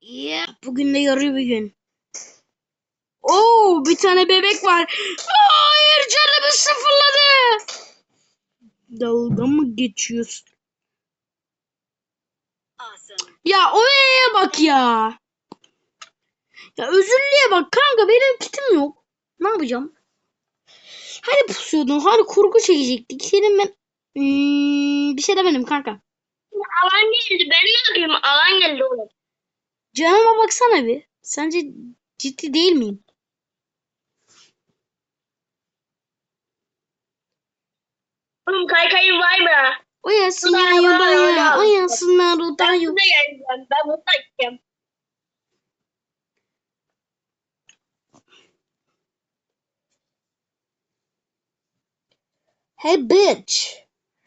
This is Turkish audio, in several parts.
Ya bugün de yarı bir gün. Oo bir tane bebek var. Hayır canımı sıfırladı. Dalga mı geçiyorsun? Ya oraya bak ya. Ya özürlüye bak kanka benim kitim yok. Ne yapacağım? Hani pusuyordun? Hani kurgu çekecektik? Senin ben Hmm, bir şey demedim kanka. Alan geldi. Ben ne yapayım? Alan geldi oğlum. Canıma baksana bir. Sence ciddi değil miyim? Oğlum kaykayın var mı? Oyasın Ulan ya var, öyle ya. Ben burada geleceğim. Ben burada gideceğim. Hey bitch.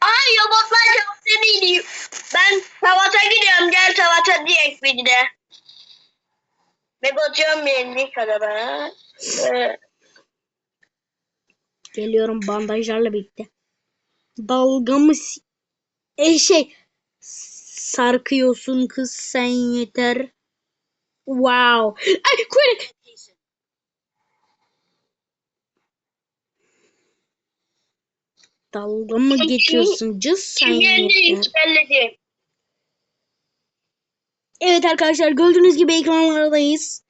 Ay robotlar çok seviydi. Ben Tavat'a gidiyorum. Gel Tavat'a direkt bir de. Ve batıyorum benim kadar. Ee, Geliyorum bandajlarla birlikte. Dalga mı si- e şey sarkıyorsun kız sen yeter. Wow. Ay kuyruk. Dalga mı geçiyorsun? Cız sen yeter. Evet arkadaşlar gördüğünüz gibi ekranlardayız.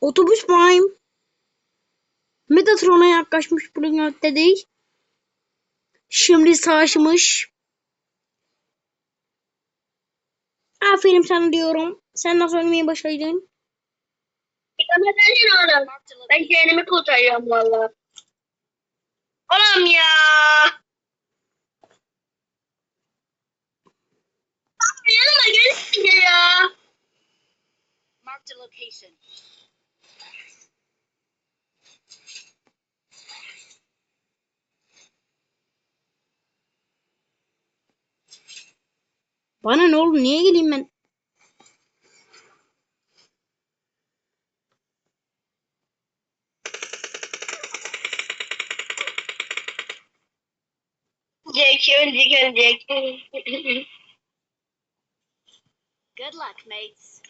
Otobüs Prime Megatron'a yaklaşmış bugünlerde değil. Şimdi savaşmış. Aferin sana diyorum. Sen nasıl ölmeyi başardın? Sen oğlum. Ben kendimi kurtarıyorum valla. Oğlum ya. Yanıma gelince ya. Marked a location. Bana ne oldu? Niye geleyim ben? Jack ölecek ölecek. Good luck, mates.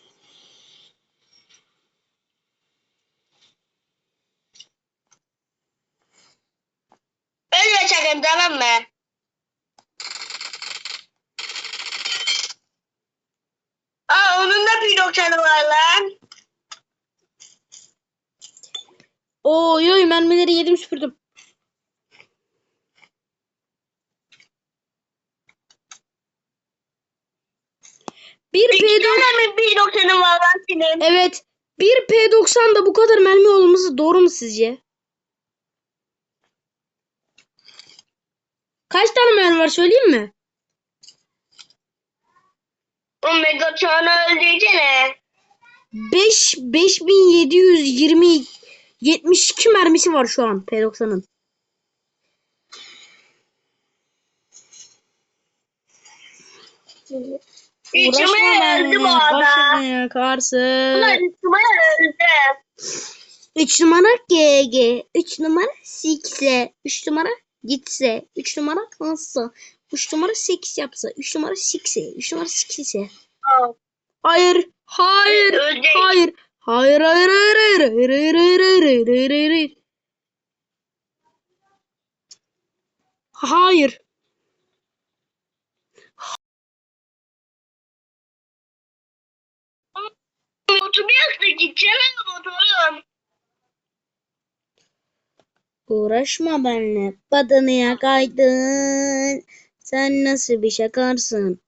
Ölme tamam mı? Aa onun da bir doksanı var lan. Oy oy mermileri yedim süpürdüm. Bir İki P90 tane mi bir doksanı var lan senin? Evet. Bir P90 da bu kadar mermi olması doğru mu sizce? Kaç tane mermi var söyleyeyim mi? O Megatron'u öldürsene. 5 5720 72 mermisi var şu an P90'ın. İçime öldü bu. Başını yakarsın. Ulan içime öldü. 3 numara GG. 3 numara Sikse. 3 numara gitse. 3 numara kalsa. 3 numara 8 yapsa. 3 numara Sikse. 3 numara Sikse. Hayır. Hayır. Hayır. Hayır hayır hayır hayır hayır hayır hayır hayır hayır hayır hayır hayır. Hayır. Motoru yaktı gideceğim motorum. Uğraşma benimle. Badanıya kaydın. Sen nasıl bir şakarsın?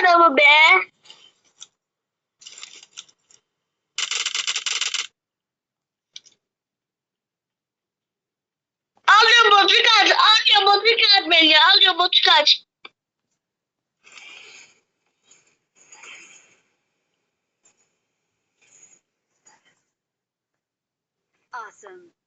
adamı be. Alıyor botu kaç. Alıyor botu kaç beni. Alıyor botu kaç. Awesome.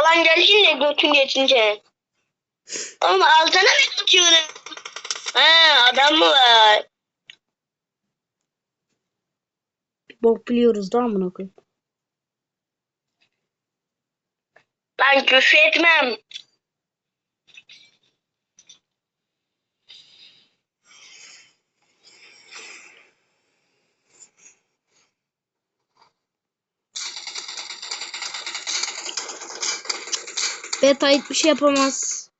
Alan gelsin de götün geçince. Oğlum altına mı tutuyorum? Ha adam mı var? Bok biliyoruz da amına koyayım. Ben küfür etmem. Beta hiçbir şey yapamaz.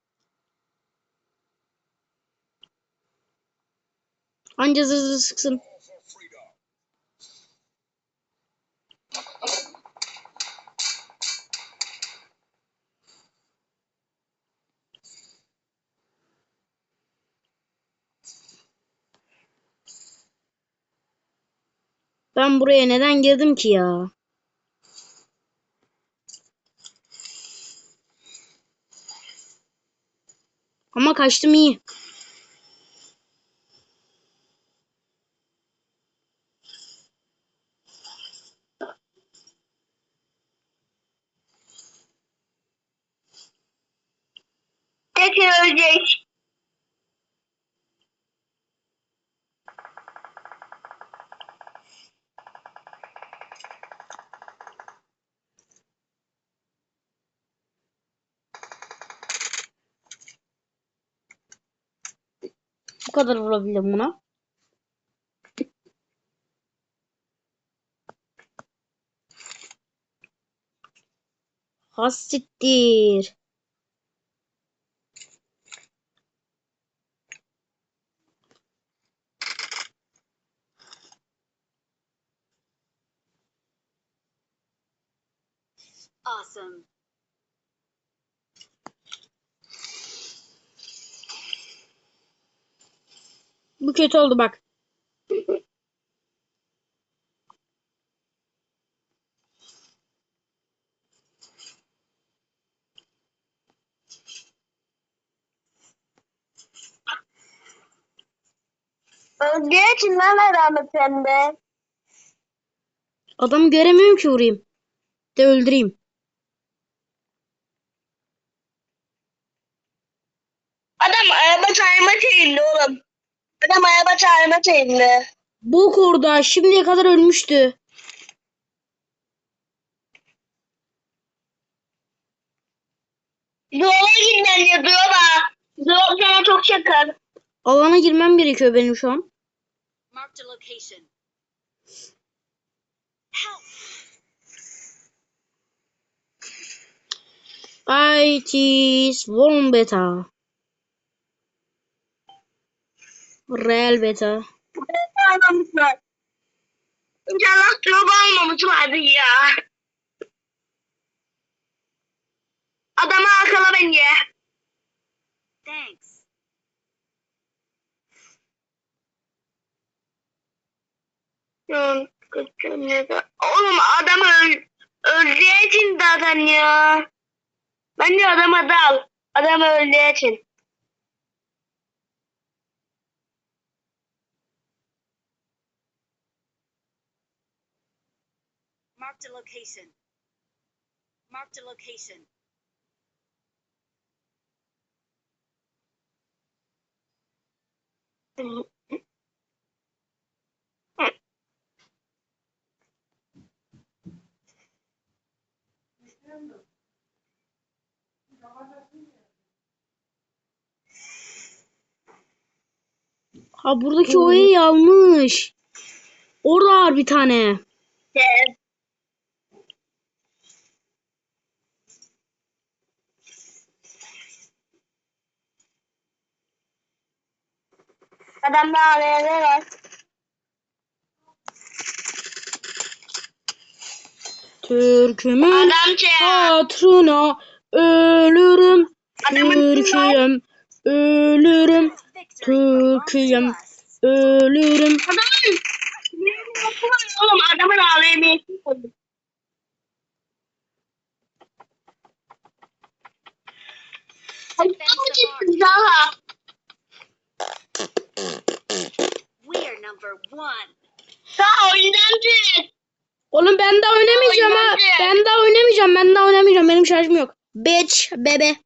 Anca zır sıksın. Ben buraya neden girdim ki ya? Ama kaçtım iyi. Kadar vurabildim buna. Hassiktir. Awesome. Bu kötü oldu bak. İçin ben merhamet sende. Adamı göremiyorum ki vurayım. De öldüreyim. Adam araba çağırma çevirdi oğlum. Adam araba çağırma çevirdi. Bok orada. Şimdiye kadar ölmüştü. Yola gitmem diyor yola. Yol sana çok yakın. Alana girmem gerekiyor benim şu an. Marked a location. Help! IT Swarm Beta. Real Beta. Almamışlar. İnşallah drop almamışlardı ya. Adamı arkala bence. Thanks. Oğlum adam öl öldüğü için zaten ya. Bence adama dal. Adam öldüğü için. Marked a location. Marked a location. Ha buradaki oyayı yanlış. Orada var bir tane. Evet. AVM var. Türkümün Adam şey hatırına ölürüm. Türkiye'm Ölürüm. Us. Ölürüm. Adamın oğlum adamın AVM'si oldu. Ay, tamam gitsin number one. Daha oyundan çık. Oğlum ben daha oynamayacağım ha. Ben daha oynamayacağım. Ben daha oynamayacağım. Benim şarjım yok. Bitch bebe.